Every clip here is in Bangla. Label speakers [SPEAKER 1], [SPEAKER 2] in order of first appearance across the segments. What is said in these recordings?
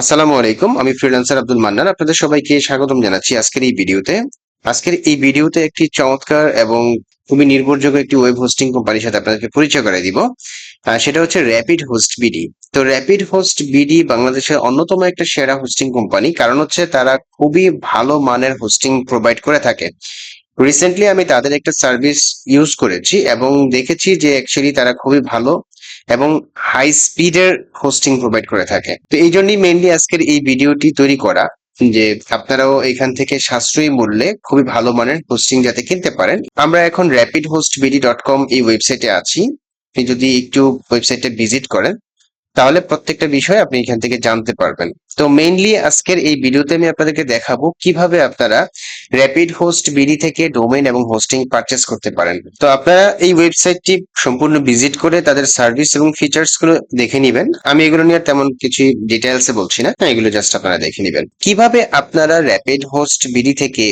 [SPEAKER 1] আসসালামু আলাইকুম, আমি ফ্রিল্যান্সার আব্দুল মান্নান। আপনাদের সবাইকে স্বাগতম জানাচ্ছি আজকের এই ভিডিওতে। আজকের এই ভিডিওতে একটি চমৎকার এবং খুবই নির্ভরযোগ্য একটি ওয়েব হোস্টিং কোম্পানির সাথে আপনাদেরকে পরিচয় করে দিব। সেটা হচ্ছে র্যাপিড হোস্ট বিডি তো র্যাপিড হোস্ট বিডি বাংলাদেশের অন্যতম একটা সেরা হোস্টিং কোম্পানি কারণ হচ্ছে তারা খুবই ভালো মানের হোস্টিং প্রোভাইড করে থাকে। রিসেন্টলি আমি তাদের একটা সার্ভিস ইউজ করেছি এবং দেখেছি যে অ্যাকচুয়ালি তারা খুবই ভালো এবং হাই স্পিডের হোস্টিং প্রোভাইড করে থাকে। তো এই জন্যই মেনলি আজকের এই ভিডিওটি তৈরি করা যে আপনারাও এখান থেকে সাশ্রয়ী মূল্যে খুবই ভালো মানের হোস্টিং যাতে কিনতে পারেন। আমরা এখন rapid host BD dot com এই ওয়েবসাইটে আছি। আপনি যদি একটু ওয়েবসাইটে ভিজিট করেন, তাহলে প্রত্যেকটা বিষয় আপনি এখান থেকে জানতে পারবেন। তো মেইনলি আজকের এই ভিডিওতে আমি আপনাদেরকে দেখাবো কীভাবে আপনারা র্যাপিড হোস্ট বিডি থেকে ডোমেইন এবং হোস্টিং পারচেস করতে পারেন। তো আপনারা এই ওয়েবসাইটটি সম্পূর্ণ ভিজিট করে তাদের সার্ভিস এবং ফিচার্সগুলো দেখে নেবেন। আমি এগুলো নিয়ে তেমন কিছু ডিটেলসে বলছি না। হ্যাঁ, এগুলো জাস্ট আপনারা দেখে নেবেন। কীভাবে আপনারা র্যাপিড হোস্ট বিডি থেকে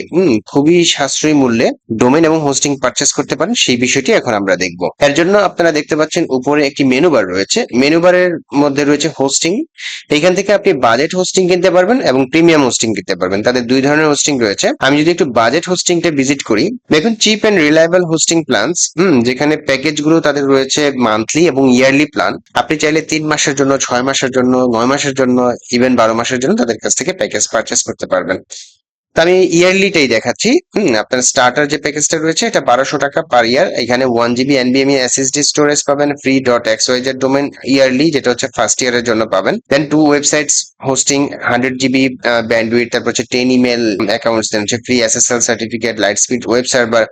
[SPEAKER 1] খুবই সাশ্রয়ী মূল্যে ডোমেইন এবং হোস্টিং পারচেস করতে পারেন সেই বিষয়টি এখন আমরা দেখব। এর জন্য আপনারা দেখতে পাচ্ছেন উপরে একটি মেনু বার রয়েছে। মেনু বারের মধ্যে রয়েছে হোস্টিং এখান থেকে আপনি বাজেট হোস্টিং কিনতে পারবেন এবং প্রিমিয়াম হোস্টিং কিনতে পারবেন। তাদের দুই ধরনের হোস্টিং রয়েছে। আমি যদি একটু বাজেট হোস্টিং টা ভিজিট করি, দেখুন cheap and reliable hosting plans hmm, যেখানে প্যাকেজগুলো তাদের রয়েছে মান্থলি এবং ইয়ারলি প্ল্যান আপনি চাইলে তিন মাসের জন্য, ছয় মাসের জন্য, নয় মাসের জন্য ইভেন বারো মাসের জন্য তাদের কাছ থেকে প্যাকেজ পারচেস করতে পারবেন। আমি ইয়ারলিটাই দেখাচ্ছি। হুম, আপনার স্টার্টার যে প্যাকেজটা রয়েছে, এটা বারোশো টাকা পার ইয়ার এখানে ওয়ান জিবি এনবিএমই এসএসডি স্টোরেজ পাবেন free dot X YZ domain yearly যেটা হচ্ছে ফার্স্ট ইয়ারের জন্য পাবেন। Then two websites hosting hundred GB bandwidth তারপর হচ্ছে টেন ইমেল অ্যাকাউন্টস দেন হচ্ছে free SSL certificate LiteSpeed web server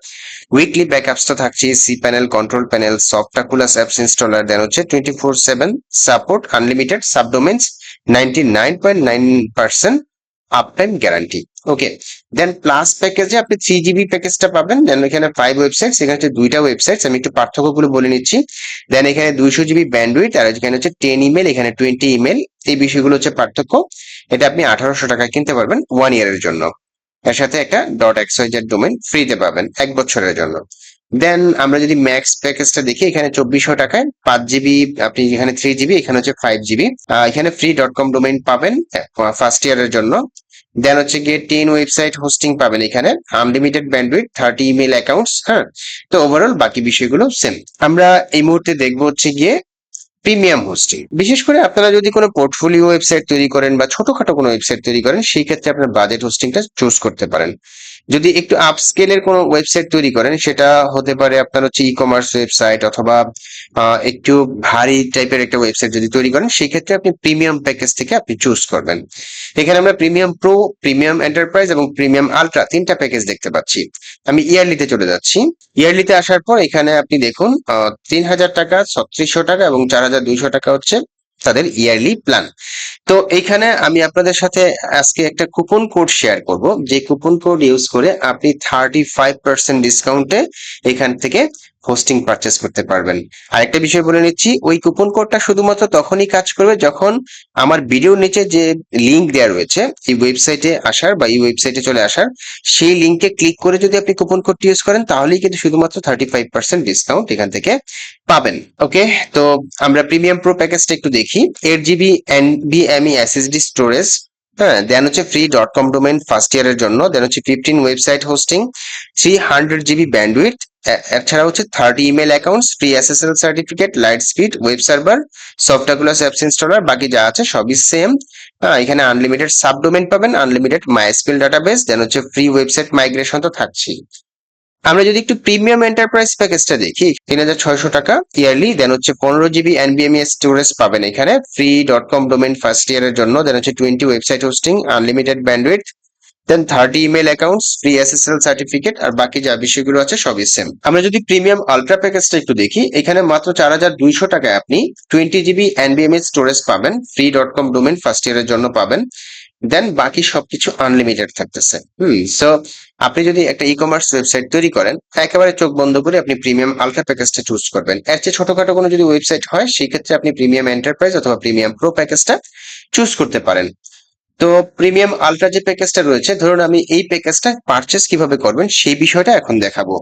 [SPEAKER 1] weekly backups তো থাকছে cPanel control panel Softaculous apps installer then হচ্ছে twenty four seven support unlimited subdomains ninety nine point nine percent up time guarantee okay then plus প্যাকেজে আপনি থ্রি জিবি প্যাকেজটা পাবেন। দেন এখানে ফাইভ ওয়েবসাইট এখানে হচ্ছে দুইটা ওয়েবসাইটস আমি একটু পার্থক্যগুলো বলে নিচ্ছি। দেন এখানে দুইশো জিবি ব্যান্ডউইথ আর এখানে হচ্ছে টেন ইমেল এখানে টোয়েন্টি ইমেল এই বিষয়গুলো হচ্ছে পার্থক্য। এটা আপনি আঠারোশো টাকা কিনতে পারবেন ওয়ান ইয়ারের জন্য। এর সাথে একটা ডট এক্সওয়াইজেড ডোমেন ফ্রিতে পাবেন এক বছরের জন্য। দেন আমরা যদি ম্যাক্স প্যাকেজটা দেখি, এখানে চব্বিশশো টাকায় পাঁচ জিবি আপনি এখানে থ্রি জিবি এখানে হচ্ছে ফাইভ জিবি এখানে ফ্রি ডট কম ডোমেইন পাবেন ফার্স্ট ইয়ারের জন্য। দেন হচ্ছে গিয়ে টেন ওয়েবসাইট হোস্টিং পাবেন এখানে unlimited bandwidth thirty email accounts হ্যাঁ? তো ওভারঅল বাকি বিষয়গুলো সেম আমরা এই মুহূর্তে দেখব হচ্ছে গিয়ে প্রিমিয়াম হোস্টিং বিশেষ করে আপনারা যদি কোনো পোর্টফোলিও ওয়েবসাইট তৈরি করেন বা ছোটখাটো কোনো ওয়েবসাইট তৈরি করেন, সেই ক্ষেত্রে আপনার বাজেট হোস্টিংটা চুজ করতে পারেন। যদি একটু আপস্কেলের কোনো ওয়েবসাইট তৈরি করেন, সেটা হতে পারে আপনার হচ্ছে ই কমার্স ওয়েবসাইট অথবা একটু ভারী টাইপের একটা ওয়েবসাইট যদি তৈরি করেন সেই ক্ষেত্রে আপনি প্রিমিয়াম প্যাকেজ থেকে আপনি চুজ করবেন। এখানে আমরা প্রিমিয়াম প্রো প্রিমিয়াম এন্টারপ্রাইজ এবং প্রিমিয়াম আলট্রা তিনটা প্যাকেজ দেখতে পাচ্ছি। আমি ইয়ারলিতে চলে যাচ্ছি। ইয়ারলিতে আসার পর এখানে আপনি দেখুন তিন হাজার টাকা, ছত্রিশশো টাকা এবং চার হাজার দুইশো টাকা হচ্ছে তাদের ইয়ারলি প্ল্যান তো এখানে আমি আপনাদের সাথে আজকে একটা কুপন কোড শেয়ার করব। যে কুপন কোড ইউজ করে আপনি থার্টি ফাইভ পার্সেন্ট ডিসকাউন্টে এখান থেকে হোস্টিং পারচেস করতে পারবেন। আরেকটা বিষয় বলে নিচ্ছি, ওই কুপন কোডটা শুধুমাত্র তখনই কাজ করবে যখন আমার ভিডিওর নিচে যে লিংক দেওয়া রয়েছে, এই ওয়েবসাইটে আসার বা এই ওয়েবসাইটে চলে আসার, সেই লিংকে ক্লিক করে যদি আপনি কুপন কোডটি ইউজ করেন, তাহলেই কিন্তু শুধুমাত্র থার্টি ফাইভ পার্সেন্ট ডিসকাউন্ট এখান থেকে পাবেন। ওকে তো আমরা প্রিমিয়াম প্রো প্যাকেজটা একটু দেখি। এইট জিবি এন এনবিএমই এসএসডি স্টোরেজ হ্যাঁ দেন হচ্ছে free dot com domain first ইয়ারের জন্য দেন হচ্ছে fifteen website hosting three hundred GB bandwidth এছাড়া হচ্ছে thirty email accounts free SSL certificate light speed web server সফটওয়্যারগুলো অ্যাপস ইনস্টলার বাকি যা আছে সবই সেম হ্যাঁ এখানে আনলিমিটেড সাবডোমেন পাবেন আনলিমিটেড মাইস্কিল ডাটাবেস দেন হচ্ছে ফ্রি ওয়েবসাইট মাইগ্রেশন তো থাকছেই। আমরা যদি একটু প্রিমিয়াম এন্টারপ্রাইজ প্যাকেজটা দেখি, তিন হাজার ছয়শো টাকা ইয়ারলি দেন হচ্ছে পনেরো জিবি এনবিএমএস স্টোরেজ পাবেন এখানে free dot com domain first ইয়ারের জন্য দেন হচ্ছে twenty website hosting unlimited bandwidth then thirty email accounts free SSL certificate আর বাকি যা বিষয়গুলো আছে সবই সেম আমরা যদি প্রিমিয়াম আলট্রা প্যাকেজটা একটু দেখি, এখানে মাত্র চার হাজার দুইশো টাকায় আপনি টোয়েন্টি জিবি এনবিএমএস স্টোরেজ পাবেন free dot com domain first ইয়ারের জন্য পাবেন। দেন বাকি সবকিছু আনলিমিটেড থাকতেছে। হুম সো আপনি যদি একটা ই কমার্স ওয়েবসাইট তৈরি করেন, একেবারে চোখ বন্ধ করে আপনি প্রিমিয়াম আলট্রা প্যাকেজটা চুজ করবেন। এর চেয়ে ছোটখাটো কোনো যদি ওয়েবসাইট হয়, সেই ক্ষেত্রে আপনি প্রিমিয়াম এন্টারপ্রাইজ অথবা প্রিমিয়াম প্রো প্যাকেজটা চুজ করতে পারেন। তো প্রিমিয়াম আলট্রা যে প্যাকেজটা রয়েছে, ধরুন আমি এই প্যাকেজটা পারচেস কীভাবে করবেন, সেই বিষয়টা এখন দেখাবো।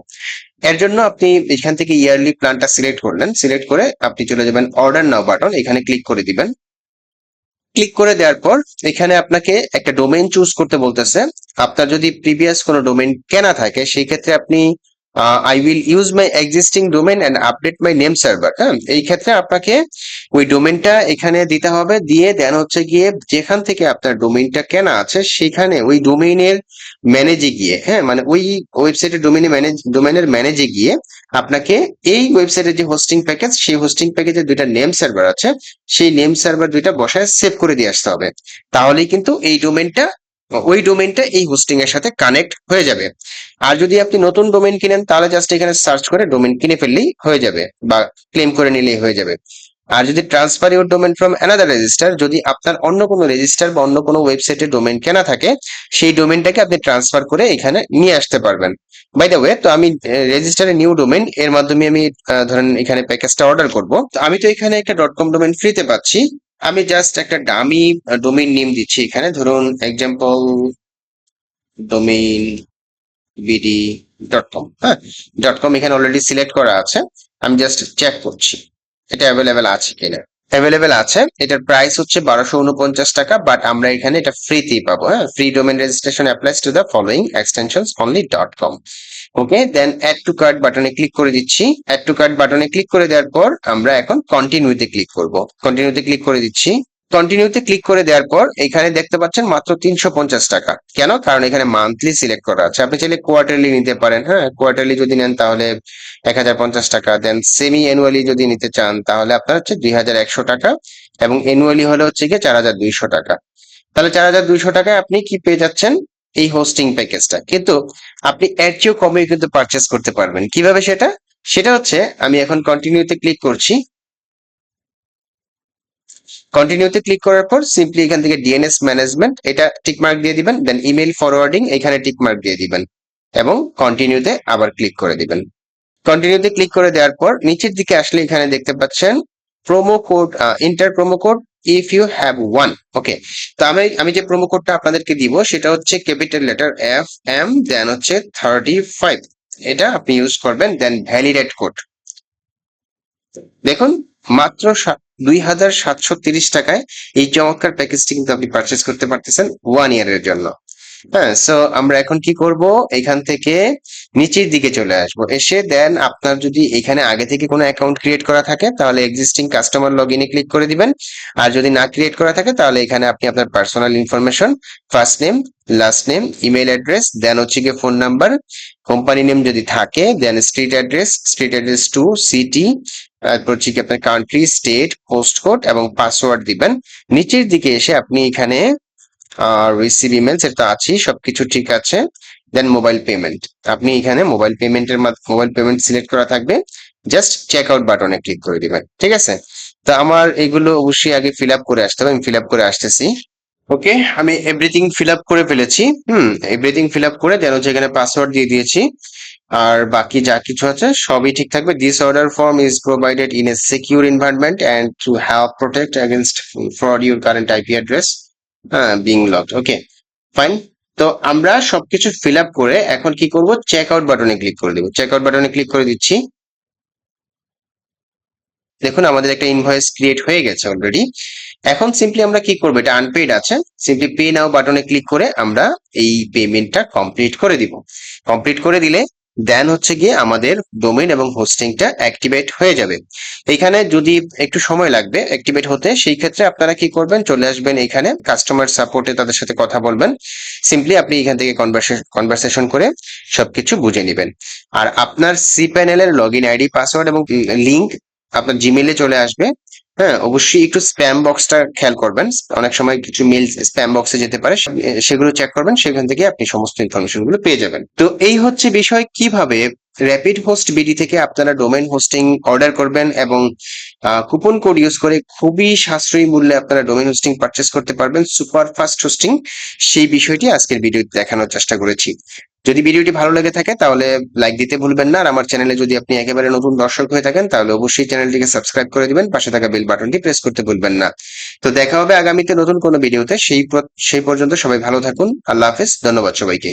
[SPEAKER 1] এর জন্য আপনি এখান থেকে ইয়ারলি প্ল্যানটা সিলেক্ট করলেন সিলেক্ট করে আপনি চলে যাবেন অর্ডার নাও বাটন এখানে ক্লিক করে দিবেন। ক্লিক করে দেওয়ার পর এখানে আপনাকে একটা ডোমেইন চুজ করতে বলতেছে। আপনার যদি প্রিভিয়াস কোনো ডোমেইন কেনা থাকে, সেই ক্ষেত্রে আপনি I will use my existing domain and update my name server হ্যাঁ? এই ক্ষেত্রে আপনাকে ওই ডোমেনটা এখানে দিতে হবে। দিয়ে দেন হচ্ছে গিয়ে যেখান থেকে আপনার ডোমেইনটা কেনা আছে, সেখানে ওই ডোমেইনের ম্যানেজে গিয়ে হ্যাঁ? মানে ওই ওয়েবসাইটের ডোমেইনে ম্যানেজ ডোমেইনের ম্যানেজে গিয়ে আপনাকে এই ওয়েবসাইটের যে হোস্টিং প্যাকেজ সেই হোস্টিং প্যাকেজের দুইটা নেম সার্ভার আছে। সেই নেম সার্ভার দুইটা বসায় সেভ করে দিয়ে আসতে হবে। তাহলেই কিন্তু এই ডোমেনটা ওই ডোমেনটা এই হোস্টিং এর সাথে কানেক্ট হয়ে যাবে। আর যদি আপনি নতুন ডোমেন কিনেন, তাহলে জাস্ট এখানে সার্চ করে ডোমেন কিনে ফেললেই হয়ে যাবে বা ক্লেম করে নিলেই হয়ে যাবে। আর যদি transfer your domain from another register যদি আপনার অন্য কোনো রেজিস্টার বা অন্য কোনো ওয়েবসাইটে ডোমেন কেনা থাকে, সেই ডোমেনটাকে আপনি ট্রান্সফার করে এখানে নিয়ে আসতে পারবেন। বাই দ্য ওয়ে তো আমি রেজিস্টারে নিউ ডোমেন এর মাধ্যমে আমি ধরেন এখানে প্যাকেজটা অর্ডার করব। তো আমি তো এখানে একটা ডট কম ডোমেন ফ্রিতে পাচ্ছি। আমি জাস্ট একটা ডামি ডোমেইন নেম দিচ্ছি এখানে। ধরুন example domain BD dot com হ্যাঁ? ডট কম এখানে অলরেডি সিলেক্ট করা আছে। আমি জাস্ট চেক করছি। এটা অ্যাভেলেবেল আছে কিনা? অ্যাভেলেবেল আছে। এটার প্রাইস হচ্ছে বারোশো উনপঞ্চাশ টাকা বাট আমরা এখানে এটা ফ্রিতেই পাবো হ্যাঁ? Free domain registration applies to the following extension only dot com okay then add to cart বাটনে ক্লিক করে দিচ্ছি। অ্যাড টু কার্ট বাটনে ক্লিক করে দেওয়ার পর আমরা এখন কন্টিনিউতে ক্লিক করব। কন্টিনিউতে ক্লিক করে দিচ্ছি। কন্টিনিউতে ক্লিক করে দেওয়ার পর এখানে দেখতে পাচ্ছেন মাত্র তিনশো পঞ্চাশ টাকা। কেন? কারণ এখানে মান্থলি সিলেক্ট করা আছে। আপনি চাইলে কোয়ার্টারলি নিতে পারেন। হ্যাঁ কোয়ার্টারলি যদি নেন তাহলে এক হাজার পঞ্চাশ টাকা। দেন সেমি অ্যানুয়ালি যদি নিতে চান তাহলে আপনার হচ্ছে দুই হাজার একশো টাকা এবং অ্যানুয়ালি হলে হচ্ছে গিয়ে চার হাজার দুইশো টাকা। তাহলে চার হাজার দুইশো টাকায় আপনি কি পেয়ে যাচ্ছেন? এই হোস্টিং প্যাকেজটা কিন্তু আপনি এর চেয়েও কমে কিন্তু পারচেস করতে পারবেন। কীভাবে সেটা? সেটা হচ্ছে, আমি এখন কন্টিনিউতে ক্লিক করছি। কন্টিনিউতে ক্লিক করার পর সিম্পলি এখান থেকে ডিএনএস ম্যানেজমেন্ট এটা টিক মার্ক দিয়ে দিবেন দেন ইমেল ফরওয়ার্ডিং এখানে টিক মার্ক দিয়ে দিবেন। এবং কন্টিনিউতে আবার ক্লিক করে দিবেন। কন্টিনিউতে ক্লিক করে দেওয়ার পর নিচের দিকে আসলে এখানে দেখতে পাচ্ছেন promo code enter promo code if you have one okay তো আমি আমি যে প্রোমো কোডটা আপনাদেরকে দিব, সেটা হচ্ছে capital letter F M then হচ্ছে থার্টি ফাইভ এটা আপনি ইউজ করবেন দেন ভ্যালিডেট কোড দেখুন, মাত্র দুই হাজার সাতশো তিরিশ টাকায় এই চমৎকার প্যাকেজটি কিন্তু আপনি পারচেস করতে পারতেছেন ওয়ান ইয়ারের জন্য। হ্যাঁ সো আমরা এখন কি করব? এখান থেকে নিচের দিকে চলে আসব। এসে দেন আপনার যদি এখানে আগে থেকে কোনো অ্যাকাউন্ট ক্রিয়েট করা থাকে, তাহলে এক্সিস্টিং কাস্টমার লগ ইনে ক্লিক করে দিবেন। আর যদি না ক্রিয়েট করা থাকে, তাহলে এখানে আপনি আপনার personal information first name last name email address then হচ্ছে গিয়ে ফোন নাম্বার কোম্পানি নেম যদি থাকে then street address street address two city তারপর হচ্ছে আপনার কান্ট্রি স্টেট পোস্ট কোড এবং পাসওয়ার্ড দিবেন। নিচের দিকে এসে আপনি এখানে রিসিভ ইমেলস এটা আছেই, সবকিছু ঠিক আছে। দেন মোবাইল পেমেন্ট আপনি এখানে মোবাইল পেমেন্টের মোবাইল পেমেন্ট সিলেক্ট করা থাকবে। জাস্ট চেক আউট বাটনে ক্লিক করে দিবেন। ঠিক আছে? তো আমার এগুলো অবশ্যই আগে ফিল আপ করে আসতে হবে। আমি ফিল আপ করে আসতেছি। ওকে আমি এভরিথিং ফিল আপ করে ফেলেছি। হুম? এভরিথিং ফিল আপ করে যেন এখানে পাসওয়ার্ড দিয়ে দিয়েছি। আর বাকি যা কিছু আছে, সবই ঠিক থাকবে। This order form is provided in a secure environment and to have protect against fraud your current IP address হ্যাঁ বিং লকড ওকে ফাইন তো আমরা সবকিছু ফিল আপ করে এখন কি করব? চেক আউট বাটনে ক্লিক করে দিব। চেক আউট বাটনে ক্লিক করে দিচ্ছি। দেখুন, আমাদের একটা ইনভয়েস ক্রিয়েট হয়ে গেছে অলরেডি এখন সিম্পলি আমরা কি করব? এটা আনপেড আছে। সিম্পলি পে নাও বাটনে ক্লিক করে আমরা এই পেমেন্টটা কমপ্লিট করে দিব। কমপ্লিট করে দিলে দেন হচ্ছে গিয়ে আমাদের ডোমেন এবং হোস্টিংটা অ্যাক্টিভেট হয়ে যাবে। এখানে যদি একটু সময় লাগবে অ্যাক্টিভেট হতে, সেই ক্ষেত্রে আপনারা কি করবেন? চলে আসবেন এখানে কাস্টমার সাপোর্টে তাদের সাথে কথা বলবেন। সিম্পলি আপনি এখান থেকে কনভারসেশন করে সবকিছু বুঝে নেবেন। আর আপনার সি প্যানেলের লগ ইন আইডি পাসওয়ার্ড এবং লিঙ্ক আপনার জিমেলে চলে আসবে। হ্যাঁ অবশ্যই একটু স্প্যাম বক্সটা খেয়াল করবেন। অনেক সময় কিছু মেল স্প্যাম বক্সে যেতে পারে সেগুলো চেক করবেন, সেখান থেকে আপনি সমস্ত ইনফরমেশনগুলো পেয়ে যাবেন। তো এই হচ্ছে বিষয়, কীভাবে র্যাপিড হোস্ট বিডি থেকে আপনারা ডোমেন হোস্টিং অর্ডার করবেন এবং কুপন কোড ইউজ করে খুবই সাশ্রয়ী মূল্যে আপনারা ডোমেন হোস্টিং পারচেস করতে পারবেন। সুপার ফাস্ট হোস্টিং সেই বিষয়টি আজকের ভিডিওতে দেখানোর চেষ্টা করেছি। যদি ভিডিওটি ভালো লেগে থাকে, তাহলে লাইক দিতে ভুলবেন না। আর আমার চ্যানেলে যদি আপনি একেবারে নতুন দর্শক হয়ে থাকেন, তাহলে অবশ্যই চ্যানেলটিকে সাবস্ক্রাইব করে দিবেন। পাশে থাকা বেল বাটনটি প্রেস করতে ভুলবেন না। তো দেখা হবে আগামীতে নতুন কোনো ভিডিওতে সেই সেই পর্যন্ত সবাই ভালো থাকুন। আল্লাহ হাফেজ। ধন্যবাদ সবাইকে।